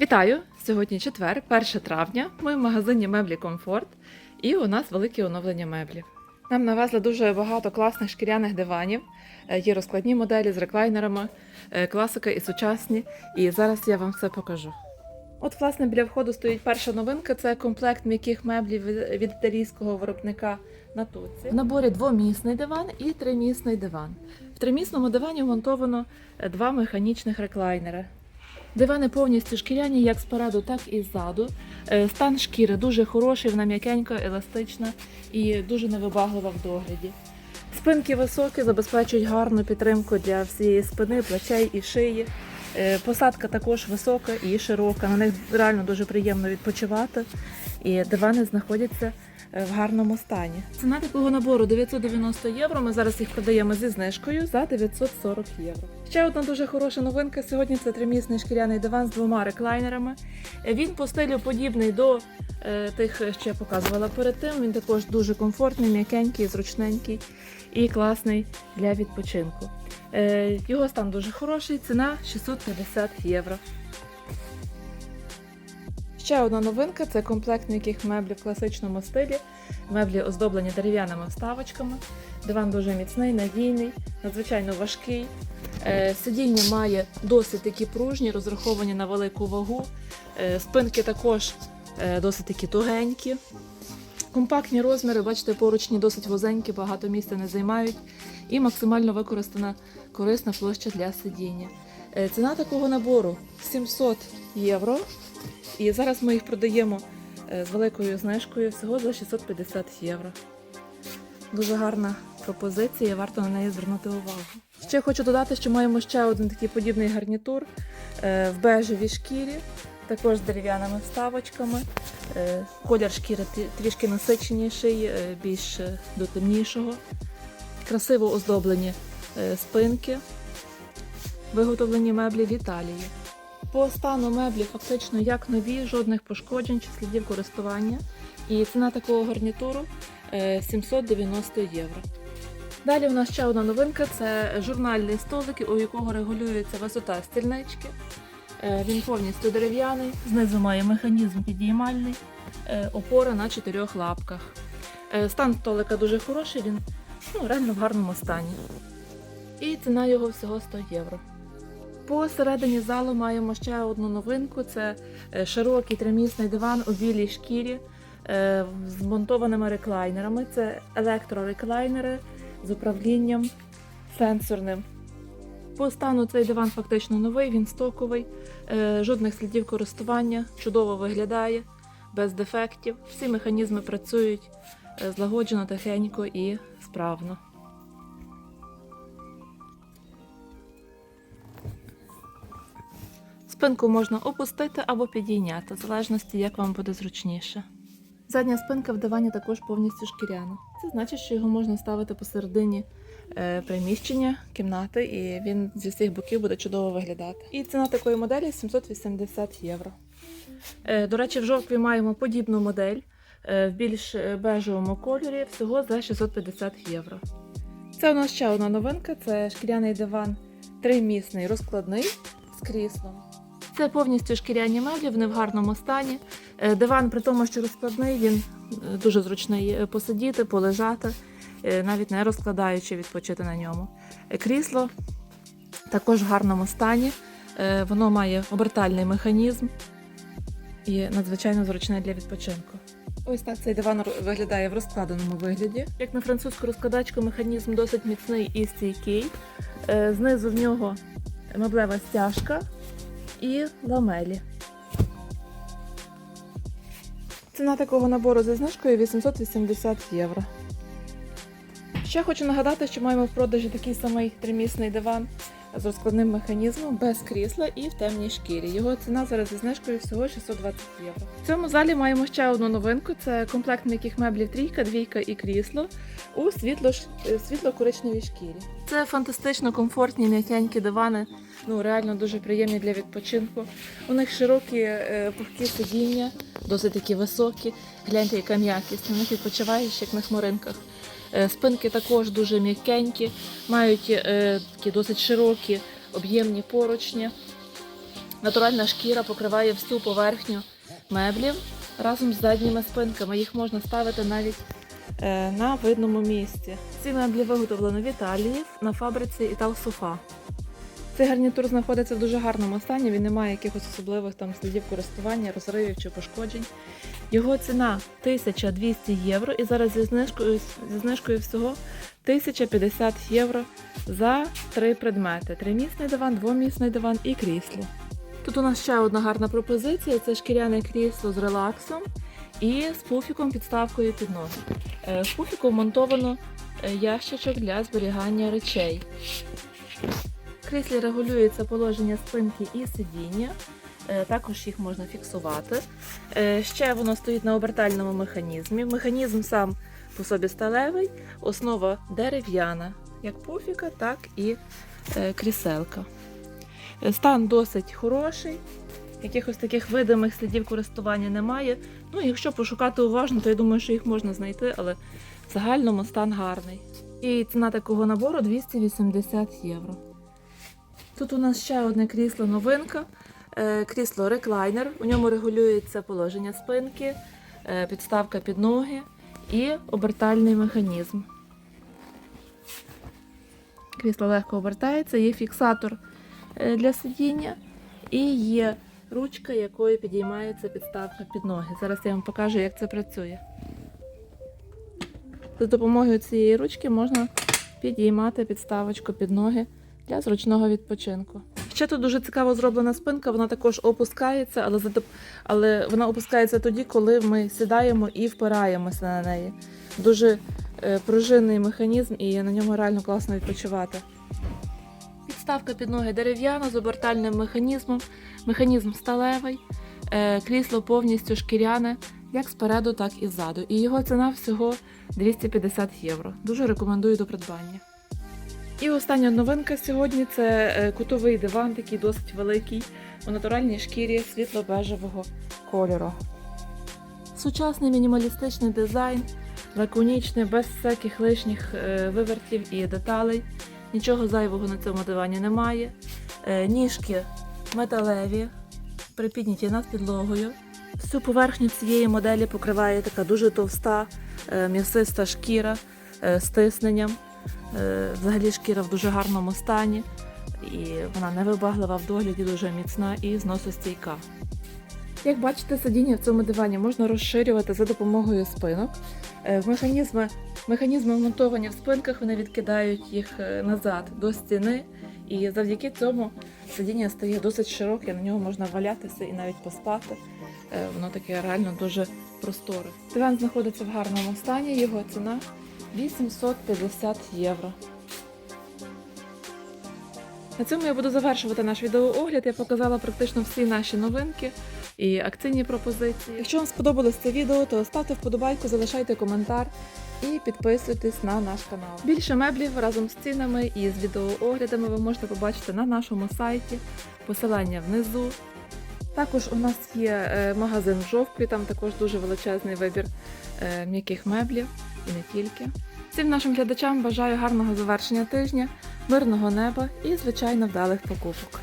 Вітаю! Сьогодні четвер, 1 травня. Ми в магазині меблі Комфорт, і у нас велике оновлення меблів. Нам навезли дуже багато класних шкіряних диванів. Е, Є розкладні моделі з реклайнерами, е, класика і сучасні. І зараз я вам все покажу. От, власне, біля входу стоїть перша новинка це комплект м'яких меблів від італійського виробника Натуці. В наборі двомісний диван і тримісний диван. В тримісному дивані вмонтовано е, два механічних реклайнери. Дивани повністю шкіряні як спереду, так і ззаду. Е, Стан шкіри дуже хороший, вона м'якенька, еластична і дуже невибаглива в догляді. Спинки високі, забезпечують гарну підтримку для всієї спини, плечей і шиї. Е, Посадка також висока і широка. На них реально дуже приємно відпочивати. І дивани знаходяться е, в гарному стані. Ціна такого набору 990 євро. Ми зараз їх продаємо зі знижкою за 940 євро. Ще одна дуже хороша новинка. Сьогодні це тримісний шкіряний диван з двома реклайнерами. Він по стилю подібний до е, тих, що я показувала перед тим. Він також дуже комфортний, м'якенький, зручненький і класний для відпочинку. Е, Його стан дуже хороший, ціна 650 євро. Ще одна новинка це комплект м'яких меблів в класичному стилі. Меблі оздоблені дерев'яними вставочками. Диван дуже міцний, надійний, надзвичайно важкий. Е, Сидіння має досить такі пружні, розраховані на велику вагу. Е, Спинки також е, досить такі тугенькі. Компактні розміри, бачите, поручні досить вузенькі, багато місця не займають. І максимально використана корисна площа для сидіння. Ціна такого набору 700 євро. І зараз ми їх продаємо з великою знижкою всього за 650 євро. Дуже гарна пропозиція, варто на неї звернути увагу. Ще хочу додати, що маємо ще один такий подібний гарнітур е, в бежевій шкірі, також з дерев'яними вставочками. Е, Колір шкіри трішки насиченіший, е, більш до темнішого. Красиво оздоблені спинки, виготовлені меблі в Італії. По стану меблі фактично як нові, жодних пошкоджень чи слідів користування. І ціна такого гарнітуру 790 євро. Далі у нас ще одна новинка це журнальний столик, у якого регулюється висота стільнички. Е, Він повністю дерев'яний, знизу має механізм підіймальний, е, опора на чотирьох лапках. Е, Стан столика дуже хороший, він ну, реально в гарному стані. І ціна його всього 100 євро. Посередині залу маємо ще одну новинку: це е, широкий тримісний диван у білій шкірі е, з монтованими реклайнерами. Це електрореклайнери з управлінням сенсорним. По стану цей диван фактично новий, він стоковий, е, жодних слідів користування, чудово виглядає, без дефектів. Всі механізми працюють е, злагоджено, тихенько і справно. Спинку можна опустити або підійняти, в залежності, як вам буде зручніше. Задня спинка в дивані також повністю шкіряна. Це значить, що його можна ставити посередині е, приміщення, кімнати, і він зі всіх боків буде чудово виглядати. І ціна такої моделі 780 євро. Е, до речі, в жовтві маємо подібну модель е, в більш бежевому кольорі, всього за 650 євро. Це у нас ще одна новинка: це шкіряний диван тримісний, розкладний з кріслом. Це повністю шкіряні меблі, вони в гарному стані. Е, Диван, при тому, що розкладний, він е, дуже зручний е, посидіти, полежати, навіть не розкладаючи, відпочити на ньому. Крісло також в гарному стані. Воно має обертальний механізм і надзвичайно зручне для відпочинку. Ось так цей диван виглядає в розкладеному вигляді. Як на французьку розкладачку, механізм досить міцний і стійкий. Знизу в нього меблева стяжка і ламелі. Ціна такого набору зі знижкою 880 євро. Ще хочу нагадати, що маємо в продажі такий самий тримісний диван з розкладним механізмом без крісла і в темній шкірі. Його ціна зараз зі знижкою всього 620 євро. В цьому залі маємо ще одну новинку: це комплект м'яких меблів трійка, двійка і крісло у е, світло-коричневій шкірі. Це фантастично комфортні м'якенькі дивани, ну реально дуже приємні для відпочинку. У них широкі е, пухкі сидіння, досить такі високі. Гляньте, яка м'якість. На них відпочиваєш, як на хмаринках. Е, Спинки також дуже м'якенькі, мають е, такі досить широкі об'ємні поручні. Натуральна шкіра покриває всю поверхню меблів разом з задніми спинками. Їх можна ставити навіть е, на видному місці. Ці меблі виготовлені в Італії на фабриці Італсофа. Цей гарнітур знаходиться в дуже гарному стані, він не має якихось особливих там слідів користування, розривів чи пошкоджень. Його ціна 1200 євро і зараз зі знижкою, зі знижкою всього 1050 євро за три предмети: тримісний диван, двомісний диван і крісло. Тут у нас ще одна гарна пропозиція: це шкіряне крісло з релаксом і з пуфіком підставкою під ноги. Е, В пуфіку вмонтовано е, ящичок для зберігання речей. Кріслі регулюється положення спинки і сидіння. Е, Також їх можна фіксувати. Е, Ще воно стоїть на обертальному механізмі. Механізм сам по собі сталевий, основа дерев'яна, як пуфіка, так і е, кріселка. Стан досить хороший, якихось таких видимих слідів користування немає. Ну, якщо пошукати уважно, то я думаю, що їх можна знайти, але в загальному стан гарний. І ціна такого набору 280 євро. Тут у нас ще одне крісло новинка. Е, Крісло реклайнер. У ньому регулюється положення спинки, е, підставка під ноги і обертальний механізм. Крісло легко обертається, є фіксатор е, для сидіння і є ручка, якою підіймається підставка під ноги. Зараз я вам покажу, як це працює. За допомогою цієї ручки можна підіймати підставочку під ноги для зручного відпочинку. Ще тут дуже цікаво зроблена спинка, вона також опускається, але, але вона опускається тоді, коли ми сідаємо і впираємося на неї. Дуже е, пружинний механізм і на ньому реально класно відпочивати. Підставка під ноги дерев'яна з обертальним механізмом, механізм сталевий, е, крісло повністю шкіряне, як спереду, так і ззаду. І його ціна всього 250 євро. Дуже рекомендую до придбання. І остання новинка сьогодні це е, кутовий диван, такий досить великий, у натуральній шкірі світло-бежевого кольору. Сучасний мінімалістичний дизайн, лаконічний, без всяких лишніх е, вивертів і деталей. Нічого зайвого на цьому дивані немає. Е, Ніжки металеві, припідняті над підлогою. Всю поверхню цієї моделі покриває така дуже товста, м'ясиста шкіра з тисненням. Е, Взагалі шкіра в дуже гарному стані, і вона невибаглива в догляді, дуже міцна і зносостійка. Як бачите, сидіння в цьому дивані можна розширювати за допомогою спинок. Е, Механізми, механізми вмонтовані в спинках, вони відкидають їх е, назад до стіни, і завдяки цьому сидіння стає досить широке, на нього можна валятися і навіть поспати. Воно таке реально дуже просторе. Диван знаходиться в гарному стані, його ціна 850 євро. На цьому я буду завершувати наш відеоогляд. Я показала практично всі наші новинки і акційні пропозиції. Якщо вам сподобалось це відео, то ставте вподобайку, залишайте коментар і підписуйтесь на наш канал. Більше меблів разом з цінами і з відеооглядами ви можете побачити на нашому сайті. Посилання внизу. Також у нас є е, магазин в жовтві, там також дуже величезний вибір е, м'яких меблів і не тільки. Всім нашим глядачам бажаю гарного завершення тижня, мирного неба і, звичайно, вдалих покупок.